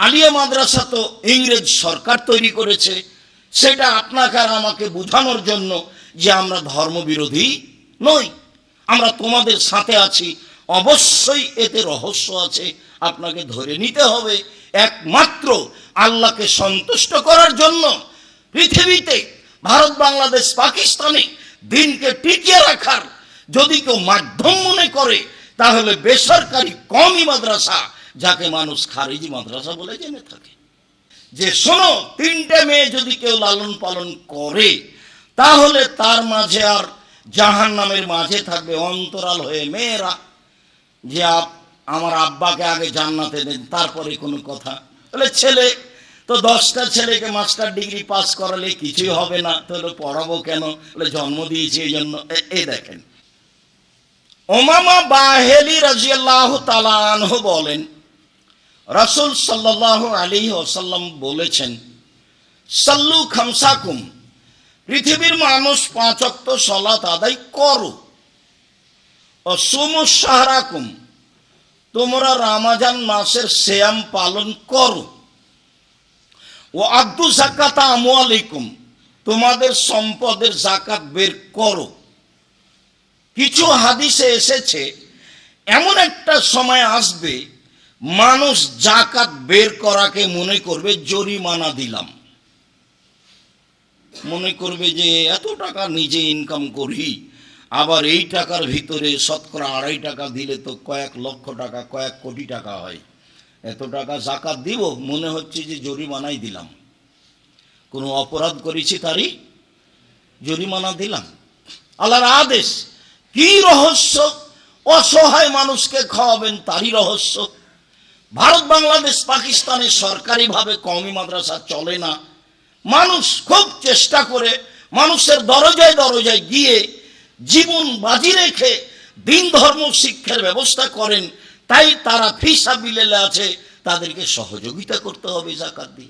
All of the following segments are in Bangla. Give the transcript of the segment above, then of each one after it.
আলিয়া মাদ্রাসা তো ইংরেজ সরকার তৈরি করেছে। সেটা আপনাকে আর আমাকে বোঝানোর জন্য যে আমরা ধর্মবিরোধী নই। আমরা তোমাদের সাথে আছি। অবশ্যই এতে রহস্য আছে। আপনাকে ধরে নিতে হবে একমাত্র আল্লাহকে সন্তুষ্ট করার জন্য পৃথিবীতে ভারত, বাংলাদেশ, পাকিস্তানে দিনকে টিকিয়ে রাখার যদি কেউ মাধ্যম মনে করে, তাহলে বেসরকারি কমই মাদ্রাসা যাকে মানুষ খারিজি মাদ্রাসা বলে জেনে থাকে। যে শোনো, তিনটে মেয়ে যদি কেউ লালন পালন করে, তাহলে তার মাঝে আর জাহান নামের মাঝে থাকবে অন্তরাল হয়ে মেয়েরা। যে আমার আব্বাকে আগে জান্নাতে দেন, তারপরে কোনো কথা। তাহলে ছেলে, তো দশটা ছেলেকে মাস্টার ডিগ্রি পাস করালে কিছুই হবে না, তাহলে পড়াবো কেন? বলে, জন্ম দিয়েছি এই জন্য। এই দেখেন। ওমামা বাহেলি রাজিয়াল্লাহ তালানহ বলেন রাসূল সাল্লাল্লাহু আলাইহি ওয়াসাল্লাম বলেছেন, সাল্লু খামসাকুম, পৃথিবীর মানুষ পাঁচ অক্ত সলাত আদায় করো। ও সাহারাকুম তোমরা রামাজান মাসের শ্যাম পালন করো। ও আব্দু জাকাতা আমুয়ালিকুম তোমাদের সম্পদের জাকাত বের করো। কিছু হাদিসে এসেছে, এমন একটা সময় আসবে মানুষ জাকাত বের করাকে মনে করবে, জরিমানা দিলাম। মনে করবে যে, এত টাকা নিজে ইনকাম করি, আবার এই টাকার ভিতরে শতকরা আড়াই টাকা দিলে তো কয়েক লক্ষ টাকা, কয়েক কোটি টাকা হয়। এত টাকা জাকাত দিব, মনে হচ্ছে যে জরিমানাই দিলাম। কোনো অপরাধ করেছি তারই? জরিমানা দিলাম। আল্লাহর আদেশ, কি রহস্য? অসহায় মানুষকে খাওয়াবেন তারই রহস্য। ভারত, বাংলাদেশ, পাকিস্তানে সরকারিভাবে কওমি মাদ্রাসা চলে না। মানুষ খুব চেষ্টা করে মানুষের দরজায় দরজায় গিয়ে জীবন বাজি রেখে দিন ধর্ম শিক্ষার ব্যবস্থা করেন, তাই তারা ফিসা বিলেলে আছে, তাদেরকে সহযোগিতা করতে হবে জাকাত দিয়ে।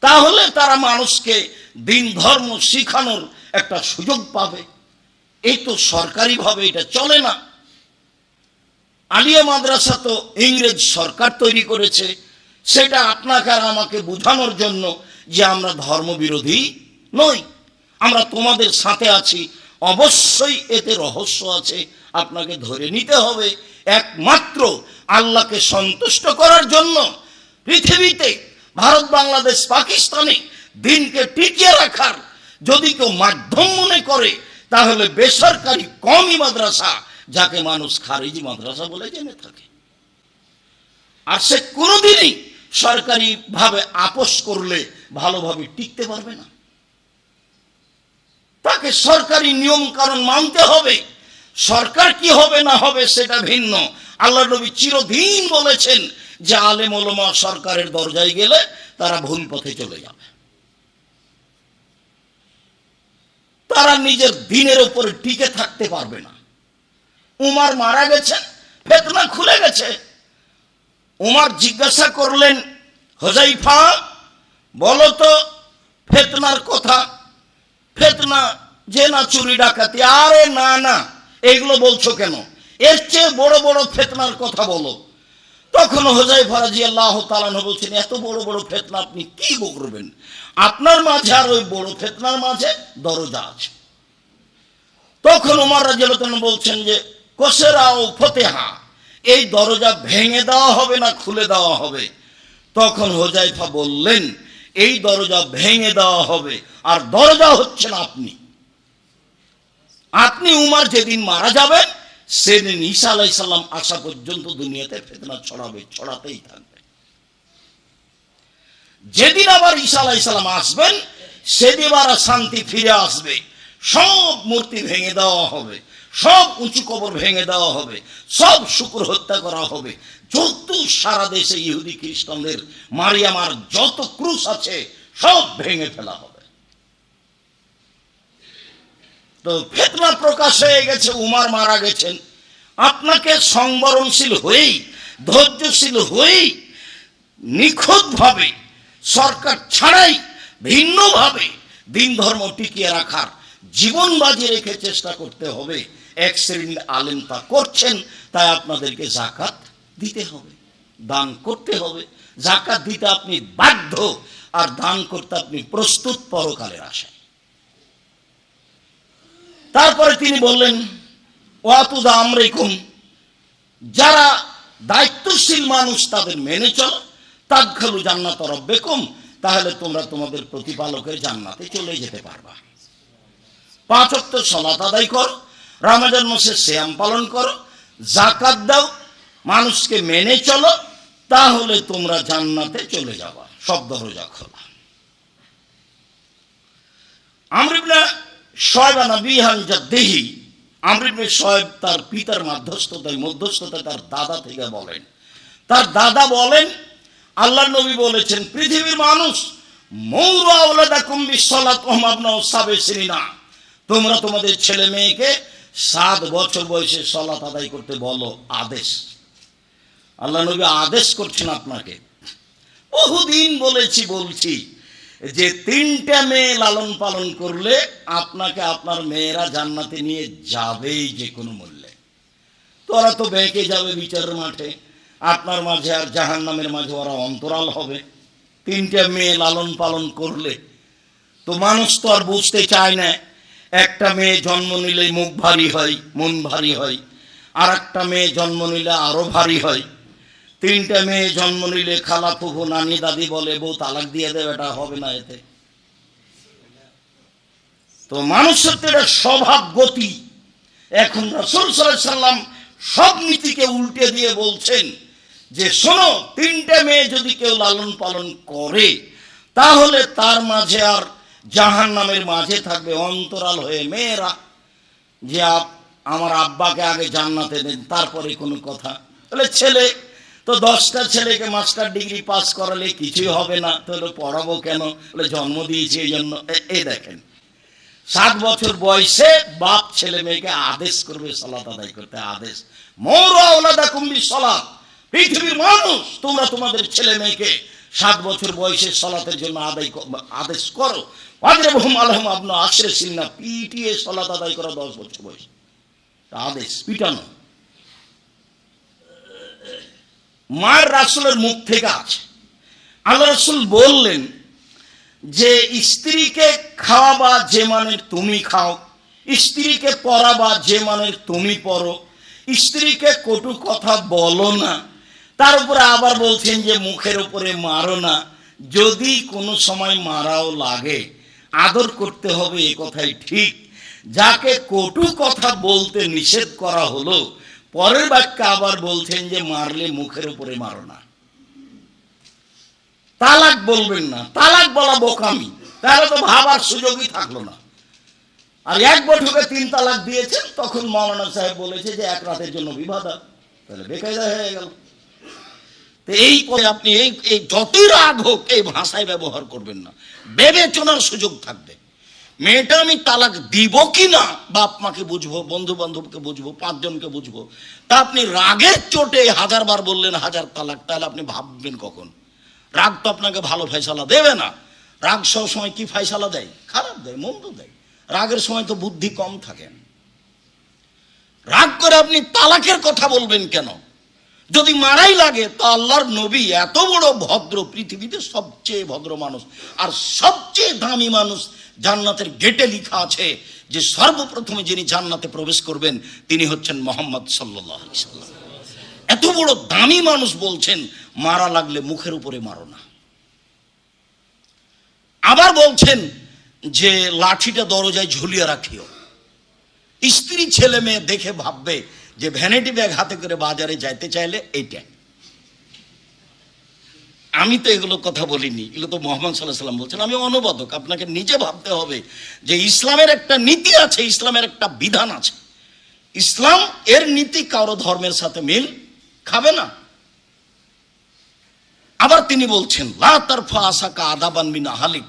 তাহলে তারা মানুষকে দিন ধর্ম শিখানোর একটা সুযোগ পাবে। এই তো সরকারিভাবে এটা চলে না। আলিয়া মাদ্রাসা তো ইংরেজ সরকার তৈরি করেছে। সেটা আপনাকে আর আমাকে বোঝানোর জন্য যে আমরা ধর্মবিরোধী নই। আমরা তোমাদের সাথে আছি। অবশ্যই এতে রহস্য আছে। আপনাকে ধরে নিতে হবে একমাত্র আল্লাহকে সন্তুষ্ট করার জন্য। পৃথিবীতে ভারত, বাংলাদেশ, পাকিস্তানে দিনকে টিকিয়ে রাখার যদি কেউ মাধ্যম মনে করে, তাহলে বেসরকারি কমই মাদ্রাসা যাকে মানুষ খারিজি মাদ্রাসা বলে জেনে থাকে। আর সে কোনোদিনই সরকারি ভাবে আপোষ করলে ভালোভাবে টিকতে পারবে না। তাকে সরকারি নিয়ম কারণ মানতে হবে। সরকার কি হবে না হবে সেটা ভিন্ন। আল্লাহ নবী চিরদিন বলেছেন যে আলেম ওলমা সরকারের দরজায় গেলে তারা ভুল পথে চলে যাবে। তারা নিজের দিনের উপরে টিকে থাকতে পারবে না। উমার মারা গেছেন ফেতনা খুলে গেছে। উমার জিজ্ঞাসা করলেন হোজাইফা বলো তো, ফেতনার কথা। ফেতনা, যে না চুরি ডাকাতি, আরে না না, এগুলো বলছো কেন? এর চেয়ে বড় বড় ফেতনার কথা বলো। তখন হোজাই ফরাজি আল্লাহ তালানো বলছেন, এত বড় বড় ফেতনা আপনি কি করবেন আপনার মাঝে আর ওই বড় ফেতনার মাঝে দরজা আছে। তখন উমার রাজিয়াল বলছেন যে কোসেরা ও ফতেহা। এই দরজা ভেঙে দেওয়া হবে না, খুলে দেওয়া হবে। তখন হোজাইফা বললেন, এই দরজা ভেঙে দেওয়া হবে। আর দরজা হচ্ছেন আপনি। আপনি উমার যেদিন মারা যাবেন, সেদিন ঈসা আলাইসাল্লাম আসা পর্যন্ত দুনিয়াতে ফেতনা ছড়াবে, ছড়াতেই থাকবে। যেদিন আবার ঈসা আলাইসাল্লাম আসবেন, সেদিন আর শান্তি ফিরে আসবে। সব মূর্তি ভেঙে দেওয়া হবে। সব উঁচু কবর ভেঙে দেওয়া হবে, সব শুকুর হত্যা করা হবে। যত সারা দেশে ইহুদি খ্রিস্টানদের মারিয়ামার যত ক্রুশ আছে, সব ভেঙে ফেলা হবে। তো ফেতনা প্রকাশ হয়ে গেছে, উমার মারা গেছেন। আপনাকে সংবরণশীল হয়েই, ধৈর্যশীল হয়েই, নিখুঁতভাবে, সরকার ছাড়াই, ভিন্নভাবে দিন ধর্ম টিকিয়ে রাখার জীবন বাজি রেখে চেষ্টা করতে হবে। এক শ্রেণির আলেম তা করছেন, তাই আপনাদেরকে জাকাত দিতে হবে, দান করতে হবে। জাকাত দিতে আপনি বাধ্য, আর দান করতে আপনি প্রস্তুত পরকালের আশায়। তারপরে তিনি বললেন, ওয়াতুদা আমরেকুম যারা দায়িত্বশীল মানুষ তাদের মেনে চলো। তাৎখালু জান্নাত রব্বেকুম, তাহলে তোমরা তোমাদের প্রতিপালকের জান্নাতে চলে যেতে পারবা। পাঁচ অক্ট সলাত আদায় করো, রামাজান মাসে শ্যাম পালন করো জাকাত দাও, মানুষকে মেনে চলো, তাহলে তোমরা জান্নাতে চলে যাবা। সব দরজা খোলা। আমরিবনা শয়বানা বিহান যা দেহি আমরিবনে শয়েব তার পিতার মাধ্যস্থতায়, মধ্যস্থতায় তার দাদা থেকে বলেন। তার দাদা বলেন, আল্লাহ নবী বলেছেন, পৃথিবীর মানুষ মৌরা ওলাদা কুম্বি সলাত ওহমাবনা ওসাবে সিনা তোমরা তোমাদের ছেলে মেয়েকে সাত বছর বয়সে সলাত আদায় করতে বলো, আদেশ। আল্লাহ নবী আদেশ করছেন আপনাকে। বহুদিন বলেছি, বলছি যে তিনটা মেয়ে লালন পালন করলে আপনাকে আপনার মেয়েরা জান্নাতে নিয়ে যাবেই যে কোনো মূল্যে। তোরা তো বেঁকে যাবে বিচারের মাঠে। আপনার মাঝে আর জাহান নামের মাঝে ওরা অন্তরাল হবে। তিনটা মেয়ে লালন পালন করলে তো মানুষ তো আর বুঝতে চায় না একটা মেয়ে জন্ম নিলে মুখ ভারী হয়, মন ভারী হয়। আর একটা মেয়ে জন্ম নিলে আরও ভারী হয়। তিনটা মেয়ে জন্ম নিলে খালা ফুফু নানি দাদি বলে, বউ, তালাক দিয়ে দেবে এটা হবে না এতে। তো মানুষের স্বভাব গতি। এখন রসুল সাল্লাম সব নীতিকে উল্টে দিয়ে বলছেন যে, শোনো, তিনটে মেয়ে যদি কেউ লালন পালন করে, তাহলে তার মাঝে আর জাহান নামের মাঝে থাকবে, অন্তরাল হয়ে মেয়েরা, যে আমার আব্বাকে আগে জান্নাতে দেন, তারপরে কোনো কথা। তাহলে ছেলে, তো দশটা ছেলেকে মাস্টার ডিগ্রি পাস করালে কিছুই হবে না, তাহলে পড়াবো কেন? বলে জন্ম দিয়েছি এই জন্য। এই দেখেন, সাত বছর বয়সে বাপ ছেলে মেয়েকে আদেশ করবে, সলাত আদায় করতে, আদেশ। মৌরা ওলাদা কুম্বি সলাত। পৃথিবীর মানুষ, তোমরা তোমাদের ছেলে মেয়েকে সাত বছর বয়সে সলাতের জন্য আদায় আদেশ করো। সলাত আদায় করা দশ বছর আদেশ পিটানো। মায়ের রাসুলের মুখ থেকে আছে আল্লাহ রাসুল বললেন যে, স্ত্রীকে খাওয়াবা যে মানের তুমি খাও, স্ত্রীকে পড়াবা যে মানের তুমি পড়ো, স্ত্রীকে কটু কথা বলো না। তার উপরে আবার বলছেন যে মুখের উপরে মারো না। যদি কোনো সময় মারাও লাগে, আদর করতে হবে এ কথাই ঠিক। যাকে কটু কথা বলতে নিষেধ করা হলো, পরের বাক্যে আবার বলছেন যে মারলে মুখের উপরে মারো না। তালাক বলবেন না। তালাক বলা বোকামি। তাহলে তো ভাবার সুযোগই থাকল না। আর এক বৈঠকে তিন তালাক দিয়েছেন, তখন মৌলানা সাহেব বলেছে যে এক রাতের জন্য বিবাদা। তাহলে বেকায়দা হয়ে গেল। এই পরে আপনি এই এই যতই রাগ হোক, এই ভাষায় ব্যবহার করবেন না। বিবেচনার সুযোগ থাকবে। মেয়েটা আমি তালাক দিব কি না, বাপ মাকে বুঝব বন্ধু বান্ধবকে বুঝব, পাঁচজনকে বুঝব, তা আপনি রাগের চোটে হাজার বার বললেন, হাজার তালাক, তাহলে আপনি ভাববেন কখন? রাগ তো আপনাকে ভালো ফয়সালা দেবে না। রাগ সব সময় কি ফয়সালা দেয়? খারাপ দেয়, মন্দ দেয়। রাগের সময় তো বুদ্ধি কম থাকে। রাগ করে আপনি তালাকের কথা বলবেন কেন? যদি মারাই লাগে, তো আল্লাহর নবী এত বড় ভদ্র পৃথিবীতে সবচেয়ে ভদ্র মানুষ। আর সবচেয়ে দামি মানুষ জান্নাতের গেটে লিখা আছে যে, সর্বপ্রথমে যিনি জান্নাতে প্রবেশ করবেন, তিনি হচ্ছেন মোহাম্মদ সাল্লাহ এত বড় দামি মানুষ বলছেন, মারা লাগলে মুখের উপরে মারো না। আবার বলছেন যে, লাঠিটা দরজায় ঝুলিয়ে রাখিও। স্ত্রী ছেলে মেয়ে দেখে ভাববে যে ভ্যানিটি ব্যাগ হাতে করে বাজারে যাইতে চাইলে এইটা আমি তো এগুলো কথা বলিনি, এগুলো তো মোহাম্মদ সাল্লাহ সাল্লাম বলছেন। আমি অনুবাদক, আপনাকে নিজে ভাবতে হবে যে ইসলামের একটা নীতি আছে, ইসলামের একটা বিধান আছে। ইসলাম এর নীতি কারও ধর্মের সাথে মিল খাবে না। আবার তিনি বলছেন, লা তারফা আসাকা আদাবান মিন আহালিক।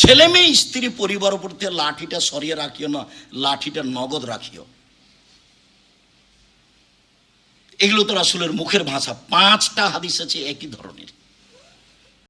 ছেলে মেয়ে, স্ত্রী পরিবার থেকে লাঠিটা সরিয়ে রাখিও না, লাঠিটা নগদ রাখিও। এগুলো তো রাসুলের মুখের ভাষা। পাঁচটা হাদিস আছে একই ধরনের।